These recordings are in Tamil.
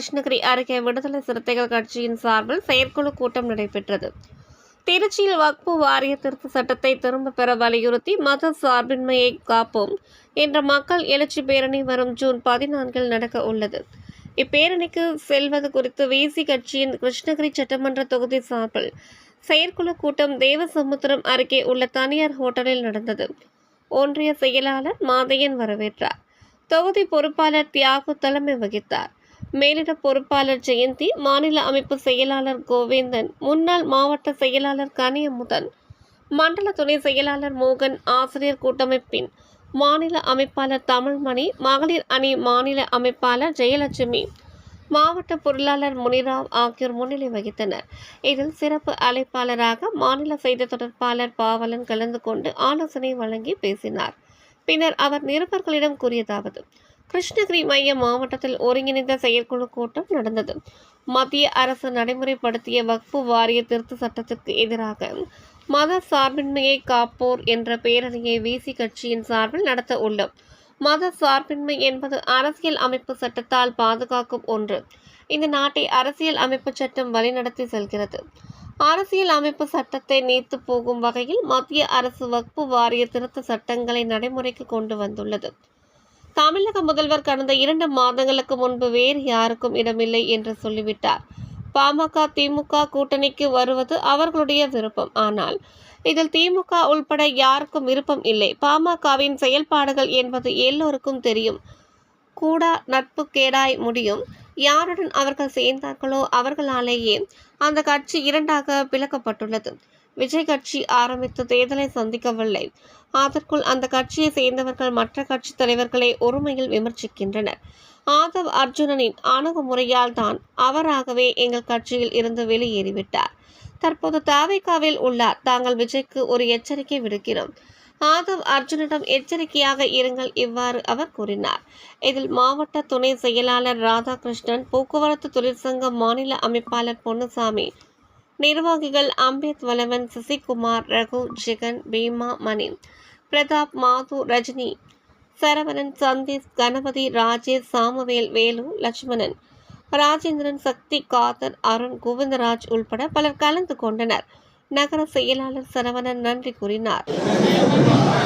கிருஷ்ணகிரி அருகே விடுதலை சிறுத்தைகள் கட்சியின் சார்பில் செயற்குழு கூட்டம் நடைபெற்றது. திருச்சியில் வக்பு வாரிய திருத்த சட்டத்தை திரும்ப பெற வலியுறுத்தி மத சார்பின்மையை காப்போம் என்ற மக்கள் எழுச்சி பேரணி வரும் ஜூன் பதினான்கில் நடக்க உள்ளது. இப்பேரணிக்கு செல்வது குறித்து விசி கட்சியின் கிருஷ்ணகிரி சட்டமன்ற தொகுதி சார்பில் செயற்குழு கூட்டம் தேவசமுத்திரம் அருகே உள்ள தனியார் ஹோட்டலில் நடந்தது. ஒன்றிய செயலாளர் மாதையன் வரவேற்றார். தொகுதி பொறுப்பாளர் தியாகு தலைமை வகித்தார். மேலிட பொறுப்பாளர் ஜெயந்தி மாநில அமைப்பு செயலாளர் கோவிந்தன் முன்னாள் மாவட்ட செயலாளர் கனியமுதன் மண்டல துணை செயலாளர் மோகன் ஆசிரியர் கூட்டமைப்பின் மாநில அமைப்பாளர் தமிழ்மணி மகளிர் அணி மாநில அமைப்பாளர் ஜெயலட்சுமி மாவட்ட பொருளாளர் முனிராவ் ஆகியோர் முன்னிலை வகித்தனர். இதில் சிறப்பு அழைப்பாளராக மாநில செய்தி தொடர்பாளர் பாவலன் கலந்து கொண்டு ஆலோசனை வழங்கி பேசினார். பின்னர் அவர் நிருபர்களிடம் கூறியதாவது கிருஷ்ணகிரி மைய மாவட்டத்தில் ஒருங்கிணைந்த செயற்குழு கூட்டம் நடந்தது. மத்திய அரசு நடைமுறைப்படுத்திய வக்பு வாரிய திருத்த சட்டத்திற்கு எதிராக மத சார்பின்மையை காப்போர் என்ற பேரணியை விசி கட்சியின் சார்பில் நடத்த உள்ளோம். மத சார்பின்மை என்பது அரசியல் அமைப்பு சட்டத்தால் பாதுகாக்கும் ஒன்று. இந்த நாட்டை அரசியல் அமைப்பு சட்டம் வழிநடத்தி செல்கிறது. அரசியல் அமைப்பு சட்டத்தை நீத்து போகும் வகையில் மத்திய அரசு வக்பு வாரிய திருத்த சட்டங்களை நடைமுறைக்கு கொண்டு வந்துள்ளது. தமிழக முதல்வர் கடந்த இரண்டு மாதங்களுக்கு முன்பு வேறு யாருக்கும் இடமில்லை என்று சொல்லிவிட்டார். பாமக திமுக கூட்டணிக்கு வருவது அவர்களுடைய விருப்பம். ஆனால் இதில் திமுக உள்பட யாருக்கும் விருப்பம் இல்லை. பாமகவின் செயல்பாடுகள் என்பது எல்லோருக்கும் தெரியும். கூடா நட்பு கேடாய் முடியும். யாருடன் அவர்கள் சேர்ந்தார்களோ அவர்களாலேயே அந்த கட்சி இரண்டாக பிளக்கப்பட்டுள்ளது. விஜய் கட்சி ஆரம்பித்து தேர்தலை சந்திக்கவில்லை. அதற்குள் அந்த கட்சியை சேர்ந்தவர்கள் மற்ற கட்சி தலைவர்களை ஒருமையில் விமர்சிக்கின்றனர். ஆதவ் அர்ஜுனனின் அணுகுமுறையால் தான் அவராகவே எங்கள் கட்சியில் இருந்து வெளியேறிவிட்டார். தற்போது தாவேகாவில் உள்ளார் தாங்கள் விஜய்க்கு ஒரு எச்சரிக்கை விடுக்கிறோம். ஆதவ் அர்ஜுனிடம் எச்சரிக்கையாக இருங்கள் இவ்வாறு அவர் கூறினார். இதில் மாவட்ட துணை செயலாளர் ராதாகிருஷ்ணன் போக்குவரத்து தொழிற்சங்க மாநில அமைப்பாளர் பொன்னுசாமி நிர்வாகிகள் அம்பேத் வலவன் சசிகுமார் ரகு ஜெகன் பீமா மணி பிரதாப் மாது ரஜினி சரவணன் சந்தீஷ் கணபதி ராஜேஷ் சாமுவேல் வேலு லட்சுமணன் ராஜேந்திரன் சக்தி காதர் அருண் கோவிந்தராஜ் உள்பட பலர் கலந்து கொண்டனர். நகர செயலாளர் சரவணன் நன்றி கூறினார்.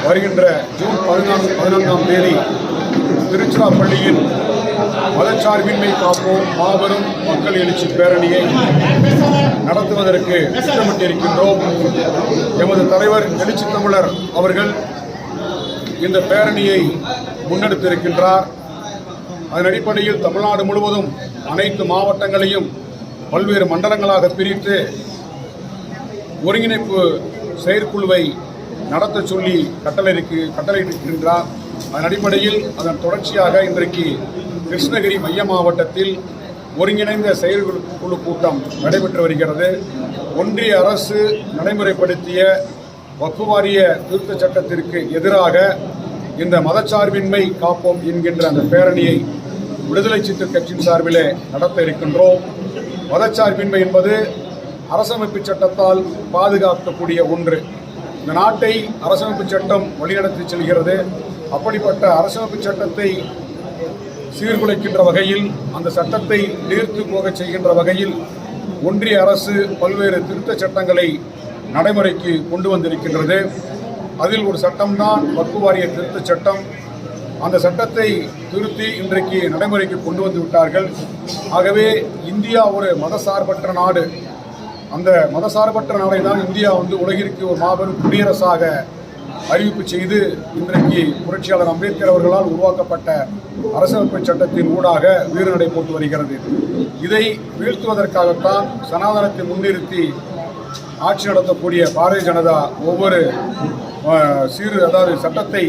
வருகின்ற ஜூன் பதினான்கு பதினான்காம் தேதி திருச்சிராப்பள்ளியின் மதச்சார்பின்மை காப்போம் மாபெரும் மக்கள் எழுச்சி பேரணியை நடத்துவதற்கு திட்டமிட்டிருக்கின்றோம். எமது தலைவர் எழுச்சி தமிழர் அவர்கள் இந்த பேரணியை முன்னெடுத்திருக்கின்றார். அதன் அடிப்படையில் தமிழ்நாடு முழுவதும் அனைத்து மாவட்டங்களையும் பல்வேறு மண்டலங்களாக பிரித்து ஒருங்கிணைப்பு செயற்குழுவை நடத்த சொல்லி கட்டளைக்கு கட்டளையிட்டிருக்கின்றார். அதன் அடிப்படையில் அதன் தொடர்ச்சியாக இன்றைக்கு கிருஷ்ணகிரி மைய மாவட்டத்தில் ஒருங்கிணைந்த செயற்குழு கூட்டம் நடைபெற்று வருகிறது. ஒன்றிய அரசு நடைமுறைப்படுத்திய வக்ஃபு வாரிய திருத்த சட்டத்திற்கு எதிராக இந்த மதச்சார்பின்மை காப்போம் என்கின்ற அந்த பேரணியை விடுதலை சித்து கட்சியின் சார்பிலே நடத்த இருக்கின்றோம். மதச்சார்பின்மை என்பது அரசமைப்பு சட்டத்தால் பாதுகாக்கக்கூடிய ஒன்று. இந்த நாட்டை அரசமைப்பு சட்டம் வழிநடத்தி செல்கிறது. அப்படிப்பட்ட அரசமைப்பு சட்டத்தை சீர்குலைக்கின்ற வகையில் அந்த சட்டத்தை நீர்த்து போகச் செய்கின்ற வகையில் ஒன்றிய அரசு பல்வேறு திருத்த சட்டங்களை நடைமுறைக்கு கொண்டு வந்திருக்கின்றது. அதில் ஒரு சட்டம்தான் வக்பு வாரிய திருத்த சட்டம். அந்த சட்டத்தை திருத்தி இன்றைக்கு நடைமுறைக்கு கொண்டு வந்து விட்டார்கள். ஆகவே இந்தியா ஒரு மதசார்பற்ற நாடு. அந்த மதசார்பற்ற நாடை தான் இந்தியா வந்து உலகிற்கு ஒரு மாபெரும் குடியரசாக அறிவிப்பு செய்து இன்றைக்கு புரட்சியாளர் அம்பேத்கர் அவர்களால் உருவாக்கப்பட்ட அரசமைப்பு சட்டத்தின் ஊடாக வீறுநடை போட்டு வருகிறது. இதை வீழ்த்துவதற்காகத்தான் சனாதனத்தை முன்னிறுத்தி ஆட்சி நடத்தக்கூடிய பாரதிய ஜனதா ஒவ்வொரு அஹ், சீரு அதாவது சட்டத்தை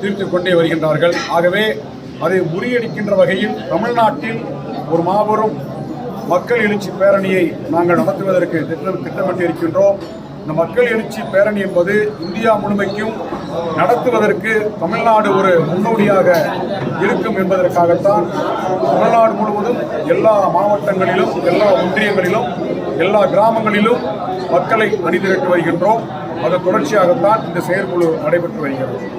தீர்த்து கொண்டே வருகின்றார்கள். ஆகவே அதை முறியடிக்கின்ற வகையில் தமிழ்நாட்டில் ஒரு மாபெரும் மக்கள் எழுச்சி பேரணியை நாங்கள் நடத்துவதற்கு திட்டம் திட்டமிட்டு இருக்கின்றோம் இந்த மக்கள் எழுச்சி பேரணி என்பது இந்தியா முழுமைக்கும் நடத்துவதற்கு தமிழ்நாடு ஒரு முன்னோடியாக இருக்கும் என்பதற்காகத்தான் தமிழ்நாடு முழுவதும் எல்லா மாவட்டங்களிலும் எல்லா ஒன்றியங்களிலும் எல்லா கிராமங்களிலும் மக்களை அணிதிரட்டி வருகின்றோம். அதன் தொடர்ச்சியாகத்தான் இந்த செயற்குழு நடைபெற்று வருகிறது.